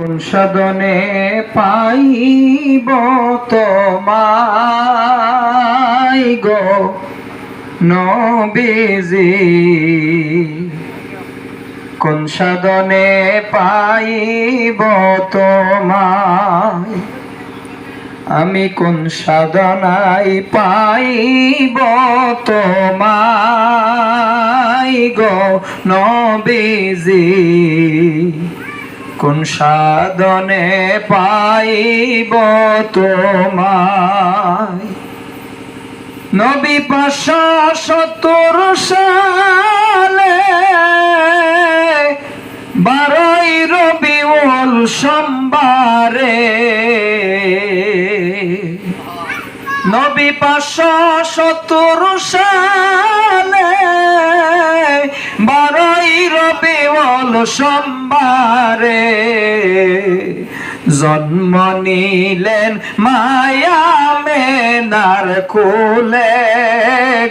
কোন পাইব তোমায় গো নবীজি। কোন সাধনে পাইব তোমায়। আমি কোন সাধনায় পাইব তোমায় গো নবীজি। কোন সাধনে পাইব তোমায়? নবী পাঁচশো সত্তর সালে বারোই রবিউল সোমবারে নবী পাঁচশো সত্তর সালে সোমবারে জন্ম নিলেন মায়া মেনার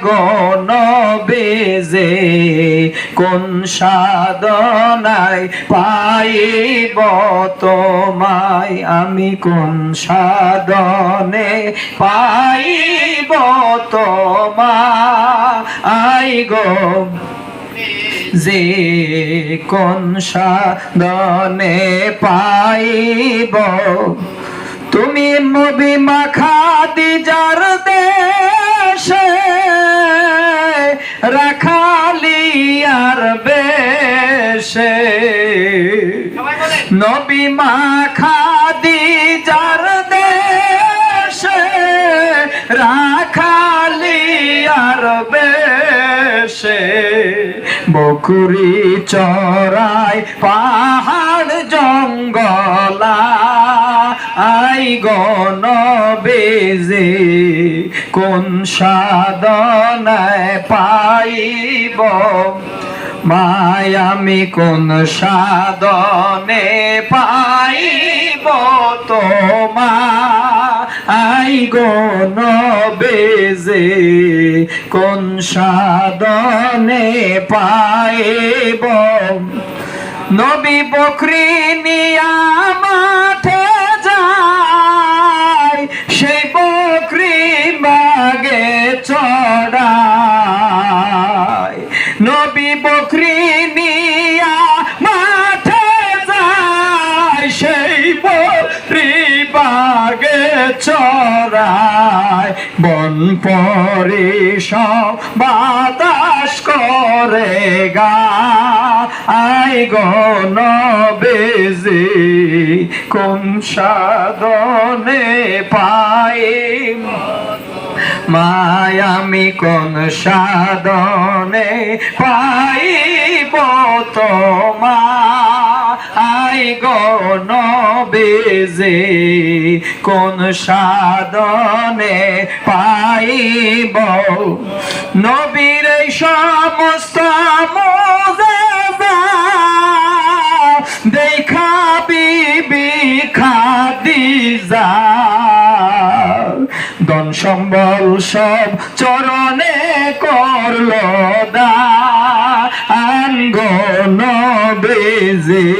গণ বেজে কোন সাধনায় পাইব তোমায়? আমি কোন সাধনে পাইব তোমায়? আই গো যে কোন সাধনে পাইব? তুমি মবি মাখা দিজার দেশে রাখালি আর বেশে। নবী মাখা বকুরি চড়াই পাহাড় জঙ্গলা, আই গণ বেজে কোন সাধনায় পাইব? মায়ামি কোন সাধনে পাইব তোমা আই গণ বেজে কোন সাধনে পাইব? নবী বকরি নিয়া মাঠে যায় সেই বকরি বাগে চড়ায় চড়ায়, বন পরে বাতাস করে গা। আই গণ বেজে কোন সাধনে পাই মায়ামি কোন সাধনে পাইব তোমা গণ বেজে কোন সাধনে পাইব? নবীর সমস্ত দেখা বিবি খাদিজা। ধন সম্বল সব চরণে করল দাঙ্গন বেজে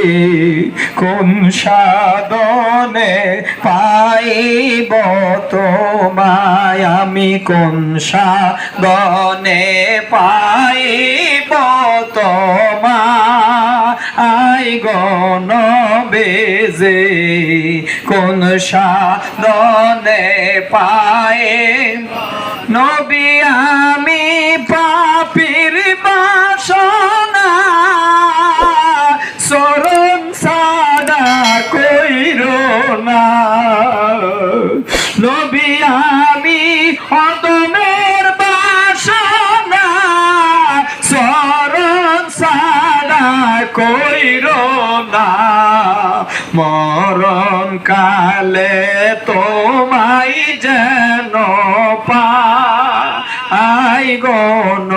কোন সাধনে পাইব তোমায়? আমি কোন সাধনে পাইব তোমায়? গণ বেজে কোন সাধনে পায়ে নবী, আমি পাপির বাসনা মরণ কালে তোমায় যেন পা আই গণ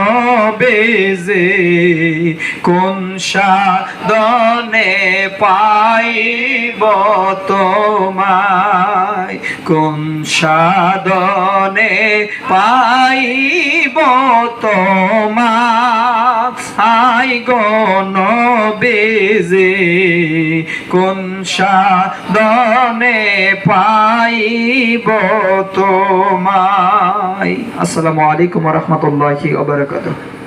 বেজে কোন সাধনে পাইব তোমায়? কোন সাধনে পাইব তোমায়? গণ বেজে কোন সাদনে পাইব তোমায়? আসসালামু আলাইকুম রহমতুল্লাহি ওয়া বারাকাতুহু।